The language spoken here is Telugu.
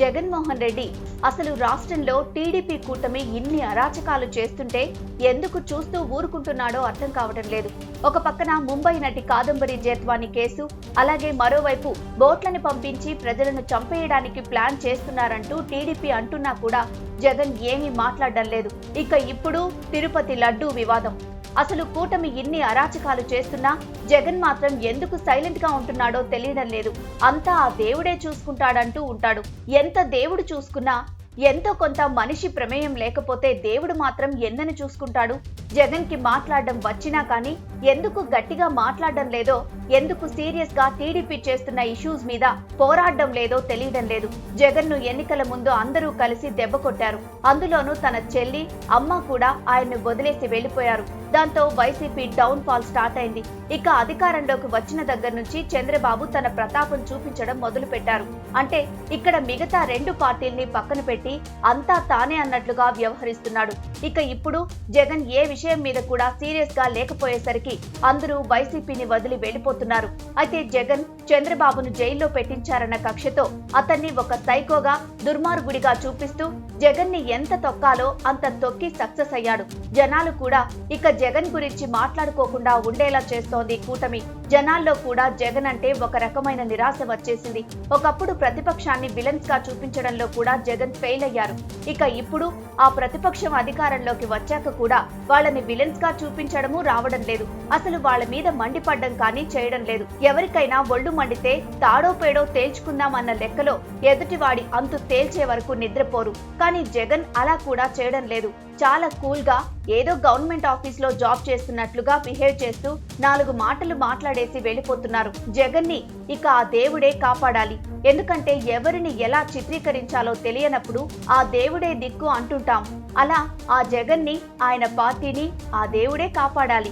జగన్మోహన్ రెడ్డి. అసలు రాష్ట్రంలో టీడీపీ కూటమి ఇన్ని అరాచకాలు చేస్తుంటే ఎందుకు చూస్తూ ఊరుకుంటున్నాడో అర్థం కావడం లేదు. ఒక పక్కన ముంబై నటి కాదంబరి జేత్వాని కేసు అలాగే మరోవైపు బోట్లను పంపించి ప్రజలను చంపేయడానికి ప్లాన్ చేస్తున్నారంటూ టీడీపీ అంటున్నా కూడా జగన్ ఏమీ మాట్లాడడం లేదు. ఇక ఇప్పుడు తిరుపతి లడ్డూ వివాదం. అసలు కూటమి ఇన్ని అరాచకాలు చేస్తున్నా జగన్ మాత్రం ఎందుకు సైలెంట్గా ఉంటున్నాడో తెలియడం లేదు. అంతా ఆ దేవుడే చూసుకుంటాడంటూ ఉంటాడు. ఎంత దేవుడు చూసుకున్నా ఎంతో కొంత మనిషి ప్రమేయం లేకపోతే దేవుడు మాత్రం ఎన్నని చూసుకుంటాడు? జగన్కి మాట్లాడడం వచ్చినా కానీ ఎందుకు గట్టిగా మాట్లాడడం లేదో ఎందుకు సీరియస్గా టీడీపీ చేస్తున్న ఇష్యూస్ మీద పోరాడడం లేదో తెలియడం లేదు. జగన్ను ఎన్నికల ముందు అందరూ కలిసి దెబ్బ కొట్టారు. అందులోనూ తన చెల్లి అమ్మ కూడా ఆయన్ను వదిలేసి వెళ్ళిపోయారు దాంతో వైసీపీ డౌన్ ఫాల్ స్టార్ట్ అయింది. ఇక అధికారంలోకి వచ్చిన దగ్గర నుంచి చంద్రబాబు తన ప్రతాపం చూపించడం మొదలు పెట్టారు అంటే ఇక్కడ మిగతా రెండు పార్టీల్ని పక్కన పెట్టి అంతా తానే అన్నట్లుగా వ్యవహరిస్తున్నాడు. ఇక ఇప్పుడు జగన్ ఏ విషయం మీద కూడా సీరియస్గా లేకపోయేసరికి అందరూ వైసీపీని వదిలి వెళ్ళిపోతున్నారు అయితే జగన్ చంద్రబాబును జైల్లో పెట్టించారన్న కక్షతో అతన్ని ఒక సైకోగా దుర్మార్గుడిగా చూపిస్తూ జగన్ని ఎంత తొక్కాలో అంత తొక్కి సక్సెస్ అయ్యాడు. జనాలు కూడా ఇక జగన్ గురించి మాట్లాడుకోకుండా ఉండేలా చేస్తోంది కూటమి. జనాల్లో కూడా జగన్ అంటే ఒక రకమైన నిరాశ వచ్చేసింది. ఒకప్పుడు ప్రతిపక్షాన్ని విలన్స్గా చూపించడంలో కూడా జగన్ ఫెయిల్ అయ్యారు. ఇక ఇప్పుడు ఆ ప్రతిపక్షం అధికారంలోకి వచ్చాక కూడా వాళ్ళని విలన్స్గా చూపించడము రావడం లేదు. అసలు వాళ్ళ మీద మండిపడ్డం కానీ చేయడం లేదు. ఎవరికైనా ఒళ్ళు మండితే తాడో పేడో తేల్చుకుందామన్న లెక్కలో ఎదుటివాడి అంతు తేల్చే వరకు నిద్రపోరు. కానీ జగన్ అలా కూడా చేయడం లేదు. చాలా కూల్గా ఏదో గవర్నమెంట్ ఆఫీస్లో జాబ్ చేస్తున్నట్లుగా బిహేవ్ చేస్తూ నాలుగు మాటలు మాట్లాడేసి వెళ్ళిపోతున్నారు. జగన్ని ఇక ఆ దేవుడే కాపాడాలి. ఎందుకంటే ఎవరిని ఎలా చిత్రీకరించాలో తెలియనప్పుడు ఆ దేవుడే దిక్కు అంటుంటాం. అలా ఆ జగన్ని ఆయన పార్టీని ఆ దేవుడే కాపాడాలి.